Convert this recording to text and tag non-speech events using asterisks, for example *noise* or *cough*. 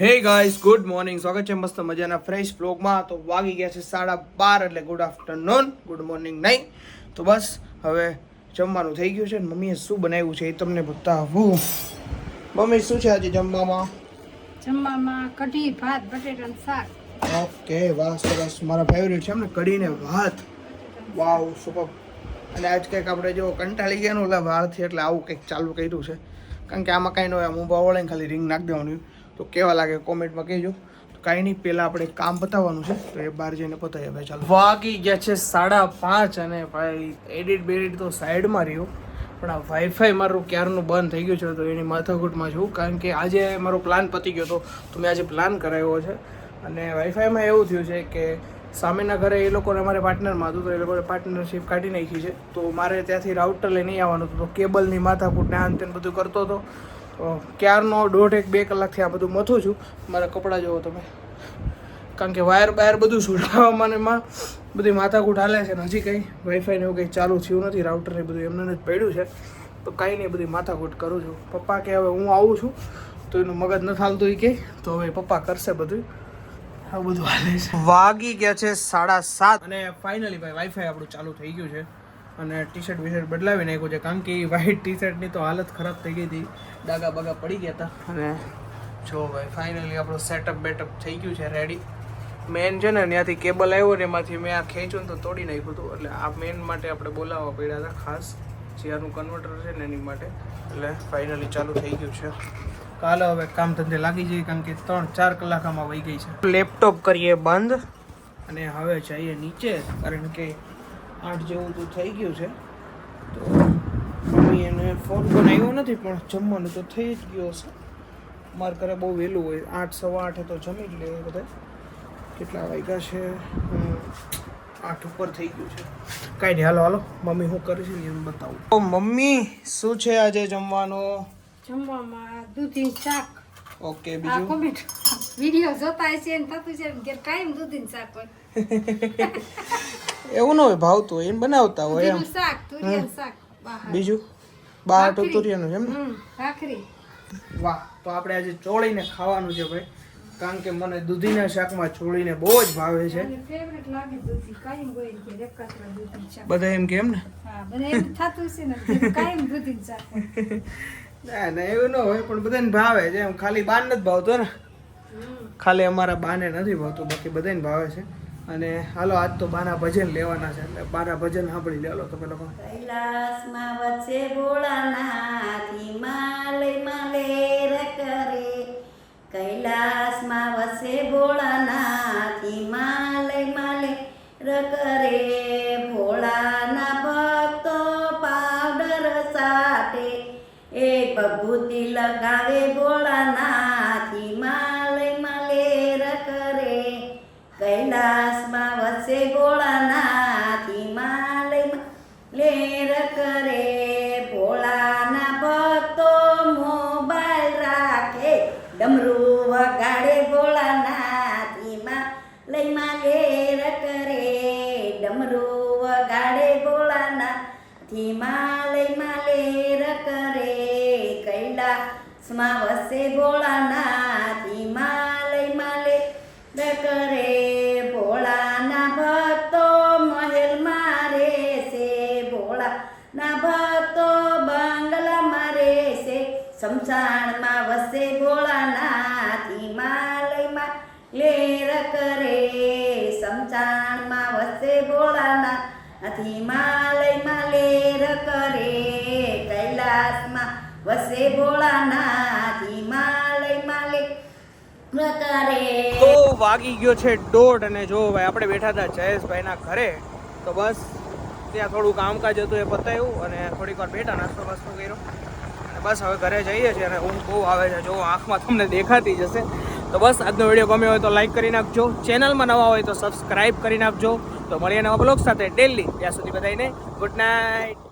Hey guys good morning સ્વાગત છે મસ્ત મજાના ફ્રેશ બ્લોગમાં તો વાગી ગયા છે સાડા બાર એટલે ગુડ આફ્ટરનૂન ગુડ મોર્નિંગ નહીં. તો બસ હવે જમવાનું થઈ ગયું છે મમ્મીએ શું બનાવ્યું છે એ તમને બતાવું. મમ્મી શું છે આજે જમવામાં? જમવામાં કઢી ભાત બટેટા શાક. ઓકે વાહ સરસ. મારા ફેવરિટ છે એમને કઢીને ભાત. વાવ સુપર અને આજ કંઈક આપણે જો કંટાળી ગયા ને ઓલા બહારથી એટલે આવું કંઈક ચાલુ કર્યું છે. કારણ કે આમાં કાંઈ ન હોય હું ઊભા વળે ખાલી રિંગ નાખી દેવાનું. તો કેવા લાગે કોમેન્ટમાં કહેજો. તો કાંઈ નહીં, પહેલાં આપણે કામ પતાવવાનું છે. તો એ બહાર જઈને પતાવી ભાઈ ચાલો. વાગી ગયા છે સાડા પાંચ અને ભાઈ એડિટ બેડિટ તો સાઈડમાં રહ્યો. પણ આ વાઈફાઈ મારું ક્યારનું બંધ થઈ ગયું છે, તો એની માથાકૂટમાં છું. કારણ કે આજે મારો પ્લાન પતી ગયો હતો. તો મેં આજે પ્લાન કરાવ્યો છે. અને વાઈફાઈમાં એવું થયું છે કે સામેના ઘરે એ લોકોને અમારે પાર્ટનરમાં હતું, તો એ લોકોને પાર્ટનરશિપ કાઢી નાખી છે. તો મારે ત્યાંથી રાઉટર લઈને આવવાનું હતું. તો કેબલની માથાકૂટ ને આન બધું કરતો હતો. ક્યારનો દોઢ એક બે કલાકથી આ બધું મથું છું. મારા કપડાં જોવો તમે. કારણ કે વાયર બાયર બધું સુડાવવામાં એમાં બધી માથાકૂટ હાલે છે ને હજી કંઈ વાઈફાઈને એવું કંઈ ચાલુ થયું નથી રાઉટર ને બધું એમને જ પડ્યું છે. તો કાંઈ નહીં બધી માથાકૂટ કરું છું. પપ્પા કે હવે હું આવું છું તો એનું મગજ ન હાલતું એ કે. તો હવે પપ્પા કરશે બધું. આ બધું હાલે છે. વાગી ગયા છે સાડા સાત. અને ફાઇનલી ભાઈ વાઈફાઈ આપણું ચાલુ થઈ ગયું છે. અને ટી શર્ટ વી બદલાવી નાખ્યું છે. કારણ કે એ વ્હાઈટ ટી શર્ટની તો હાલત ખરાબ થઈ ગઈ હતી. ડાગા બાગા પડી ગયા હતા. અને જો ભાઈ ફાઇનલી આપણું સેટઅપ બેટઅપ થઈ ગયું છે રેડી મેન છે ને ત્યાંથી કેબલ આવ્યો ને એમાંથી મેં આ ખેંચ્યું ને તો તોડી નાખ્યું હતું. એટલે આ મેન માટે આપણે બોલાવવા પડ્યા હતા ખાસ. જે આનું કન્વર્ટર છે ને એની માટે. એટલે ફાઇનલી ચાલુ થઈ ગયું છે. કાલે હવે કામ ધંધે લાગી જઈએ કારણ કે ત્રણ ચાર કલાક આમાં વહી ગઈ છે. લેપટોપ કરીએ બંધ. અને હવે જઈએ નીચે કારણ કે આઠ જેવું તો થઈ ગયું છે. તો મમ્મી એને ફોન પણ આવ્યો નથી પણ જમવાનું તો થઈ જ ગયો હશે. મારા ઘરે બહુ વહેલું હોય આઠ સવા આઠે તો જમી જ લે બધા. કેટલા વાગ્યા છે? આઠ ઉપર થઈ ગયું છે. કાંઈ નહીં હાલો હાલો મમ્મી શું કરે છે ને એમ બતાવું. તો મમ્મી શું છે આજે જમવાનું? જમવામાં દૂધી શાક. ઓકે બીજું? કોમેન્ટ વીડિયો જોતા હશે ને થતું છે કે કાયમ દૂધીન શાક હોય. *laughs* એવું ન હોય ભાવતું હોય એમ બનાવતા હોય એમ. દૂધીનું શાક તુરિયાનું શાક બહાર. બીજું? બાર ભાખરી. ટુતુરિયાનું છે એમ ભાખરી. વાહ તો આપણે આજે ચોળીને ખાવાનું છે ભાઈ. કારણ કે મને દૂધીના શાકમાં ચોળીને બહુ જ ભાવે છે. બધા એમ કે એમ ને? હા બધા એમ થતું છે ને કે કાયમ દૂધીનું શાક હોય. *laughs* ના ના એવું ન હોય પણ બધાને ભાવે છે. એમ ખાલી બાન નથી ભાવતો ને. ખાલી અમારા બાને નથી ભાવતું બાકી બધાને ભાવે છે. અને હાલો, આજ તો બાના ભજન લેવાના છે, એટલે બાના ભજન સાંભળી લે લો તમે લોકો. કૈલાસમાં વચ્ચે ભોળાનાથ હિમાલય માલેર કરે કૈલાસમાં વસે ભોળાનાથ હિમાલયમાં ર. કરે ભોળાના ભક્તો પાવડર સાટે. એ ભભૂતિ લગાવે ભોળાનાથ હિમાલયમાં કૈલાસમાં વસે ભોળાનાથ હિમાલયમાં લેર કરે. ભોળાના ભક્તો મોબાઈલ રાખે. ડમરું વગાડે ભોળાનાથ હિમાલયમાં લેર કરે. ડમરું વગાડે ભોળાનાથ હિમાલયમાં લેર કરે. કૈલાસમાં વસે ભોળાનાથ હિમાલયમાં લેર રહેશે વસે ભોળાનાથ હિમાલયમાં લેર કરે. શમશાનમાં વસે ભોળાનાથ હિમાલયમાં લેર કરે. કૈલાસમાં વસે ભોળાનાથ હિમાલયમાં લેર તો વાગી ગયો છે દોઢ અને જો ભાઈ આપણે બેઠા હતા જયેશભાઈના ઘરે, તો બસ ત્યાં થોડું કામકાજ હતું એ પતાવ્યું અને થોડીક વાર બેઠા નાસ્તો વાસ્તો કર્યો. બસ હવે ઘરે જઈએ છીએ અને ઊંઘ બહુ આવે છે. જો આંખમાં તમને દેખાતી જશે. તો બસ આજનો વીડિયો ગમ્યો હોય તો લાઈક કરી નાખજો. ચેનલમાં નવા હોય તો સબસ્ક્રાઈબ કરી નાખજો. તો મળીએ નવા બ્લોગ સાથે. ડેલી ત્યાં સુધી બધાને ગુડ નાઇટ